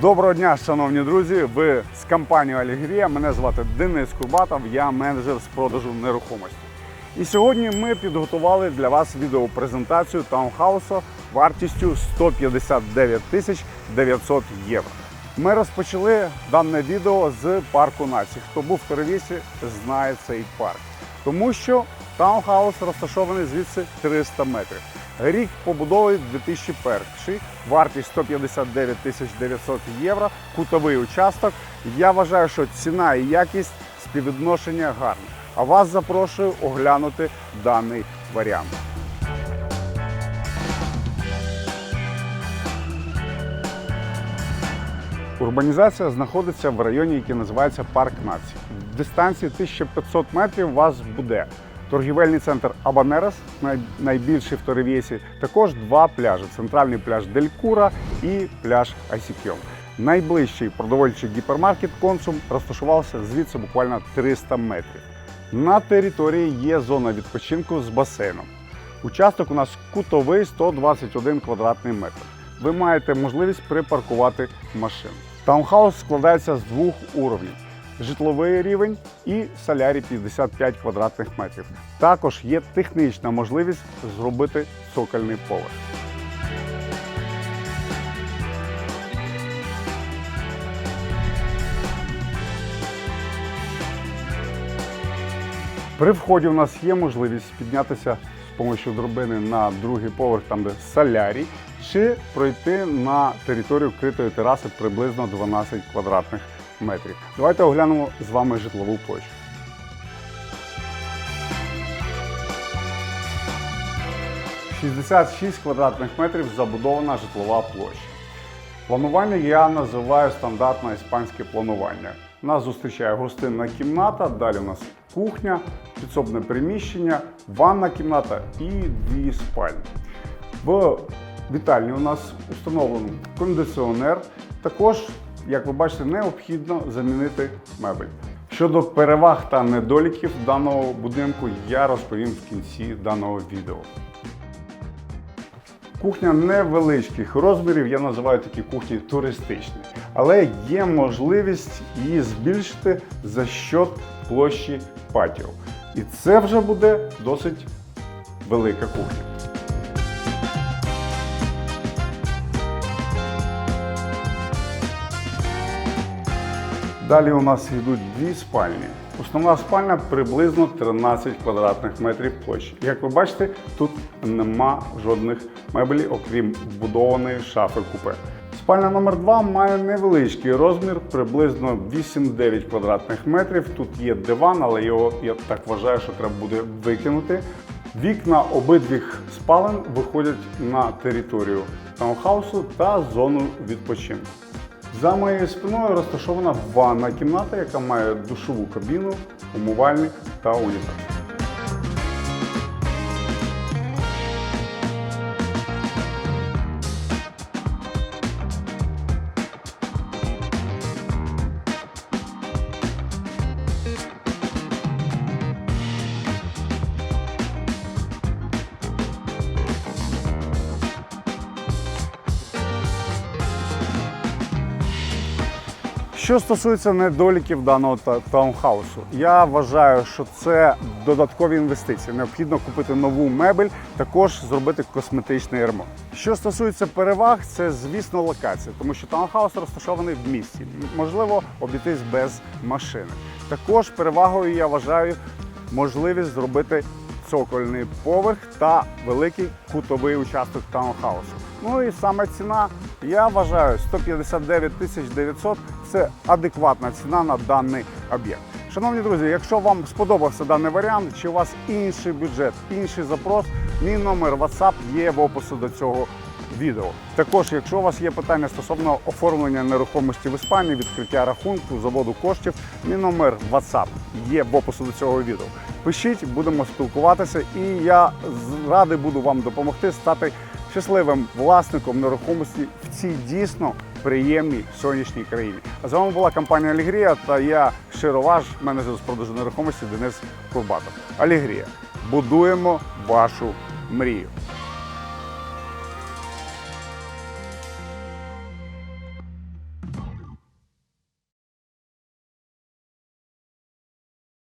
Доброго дня, шановні друзі! Ви з компанією Алігрія. Мене звати Денис Курбатов, я менеджер з продажу нерухомості. І сьогодні ми підготували для вас відеопрезентацію таунхаусу вартістю 159 тисяч 900 євро. Ми розпочали дане відео з парку націй. Хто був в Теревісі, знає цей парк. Тому що таунхаус розташований звідси 300 метрів. Рік побудови 2001, вартість 159 тисяч 900 євро, кутовий участок. Я вважаю, що ціна і якість співвідношення гарні. А вас запрошую оглянути даний варіант. Урбанізація знаходиться в районі, який називається Парк Націй. В дистанції 1500 метрів вас буде торгівельний центр Абанерас, найбільший в Торевєсі. Також два пляжі: центральний пляж Делькура і пляж Айсікьон. Найближчий продовольчий гіпермаркет Консум розташувався звідси буквально 300 метрів. На території є зона відпочинку з басейном. Участок у нас кутовий 121 квадратний метр. Ви маєте можливість припаркувати машину. Таунхаус складається з двох уровнів: житловий рівень і солярій 55 квадратних метрів. Також є технічна можливість зробити цокольний поверх. При вході у нас є можливість піднятися з допомогою драбини на другий поверх, там де солярій, чи пройти на територію критої тераси приблизно 12 квадратних метрів. Давайте оглянемо з вами житлову площу. – 66 квадратних метрів забудована житлова площа. Планування я називаю стандартне іспанське планування. Нас зустрічає гостинна кімната, далі у нас кухня, підсобне приміщення, ванна кімната і дві спальні. В вітальні у нас установлений кондиціонер. Також, як ви бачите, необхідно замінити мебель. Щодо переваг та недоліків даного будинку я розповім в кінці даного відео. Кухня невеличких розмірів, я називаю такі кухні туристичні, але є можливість її збільшити за счет площі патіо. І це вже буде досить велика кухня. Далі у нас йдуть дві спальні. Основна спальня приблизно 13 квадратних метрів площі. Як ви бачите, тут нема жодних меблів, окрім вбудованої шафи купе. Спальня номер 2 має невеличкий розмір, приблизно 8-9 квадратних метрів. Тут є диван, але його я так вважаю, що треба буде викинути. Вікна обидвіх спален виходять на територію таунхаусу та зону відпочинку. За моєю спиною розташована ванна кімната, яка має душову кабіну, умивальник та унітаз. Що стосується недоліків даного таунхаусу, я вважаю, що це додаткові інвестиції. Необхідно купити нову мебель, також зробити косметичний ремонт. Що стосується переваг, це звісно локація, тому що таунхаус розташований в місті. Можливо, обійтись без машини. Також перевагою я вважаю можливість зробити цокольний поверх та великий кутовий участок таунхаусу. Ну і саме ціна, я вважаю, 159 тисяч 900 – це адекватна ціна на даний об'єкт. Шановні друзі, якщо вам сподобався даний варіант, чи у вас інший бюджет, інший запрос, мій номер WhatsApp є в описі до цього відео. Також, якщо у вас є питання стосовно оформлення нерухомості в Іспанії, відкриття рахунку, заводу коштів, мій номер WhatsApp є в описі до цього відео. Пишіть, будемо спілкуватися, і я радий буду вам допомогти стати щасливим власником нерухомості в цій дійсно приємній сонячній країні. А з вами була компанія Алігрія та я щиро ваш менеджер з продажу нерухомості Денис Курбатов. Алігрія. Будуємо вашу мрію.